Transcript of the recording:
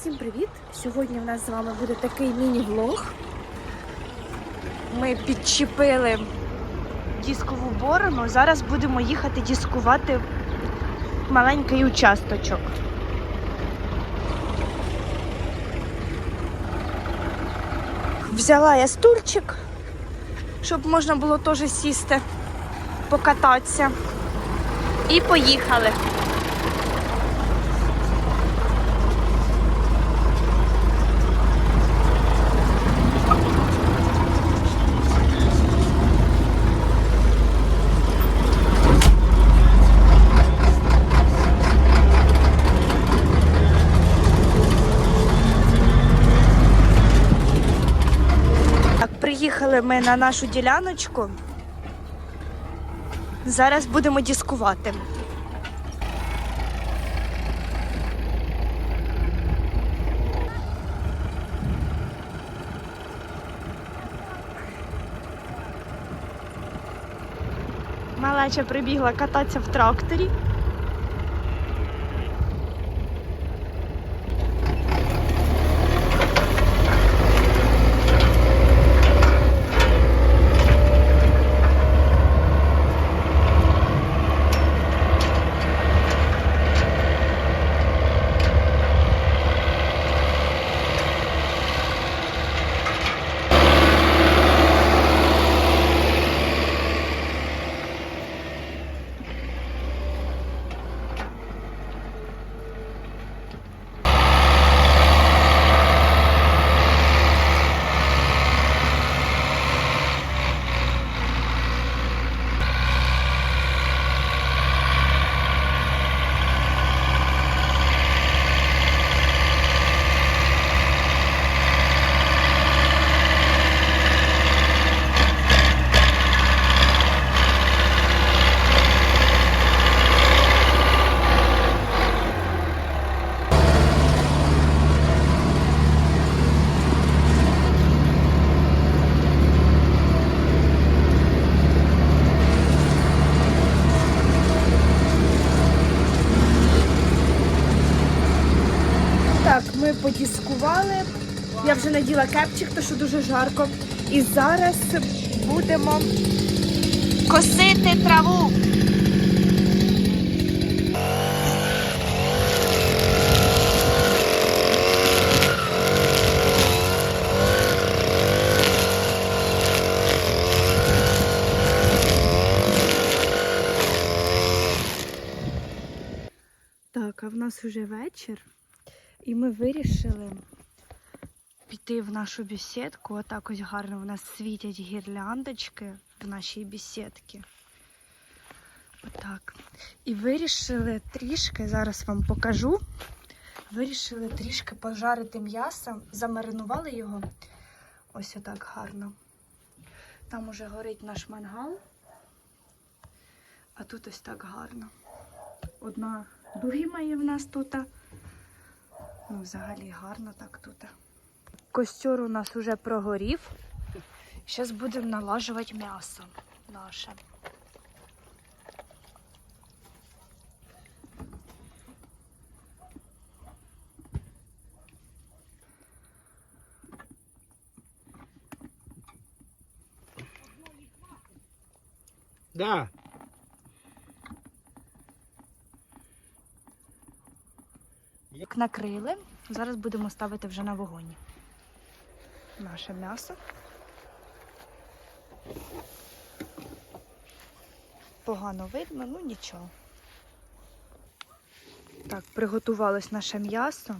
Всім привіт! Сьогодні в нас з вами буде такий міні-влог. Ми підчепили дискову борону. Зараз будемо їхати дискувати маленький участочок. Взяла я стульчик, щоб можна було теж сісти, покататися. І поїхали. Так, приїхали ми на нашу діляночку. Зараз будемо дискувати. Малеча прибігла кататися в тракторі. Так, ми. Я вже наділа кепчик, тому що дуже жарко. І зараз будемо косити траву. Так, а в нас вже вечір. І ми вирішили піти в нашу бесідку. Отак ось гарно в нас світять гірляндочки в нашій бесідці. Отак. І вирішили трішки, зараз вам покажу. Вирішили трішки пожарити м'ясо, замаринували його. Ось отак гарно. Там уже горить наш мангал. А тут ось так гарно. Одна дугіма є в нас тут. Ну, взагалі гарно так тут. Костюр у нас уже прогорів. Зараз будемо налажувати м'ясо наше. Да. Так накрили. Зараз будемо ставити вже на вогонь. Наше м'ясо. Погано видно, ну нічого. Так, приготувалось наше м'ясо.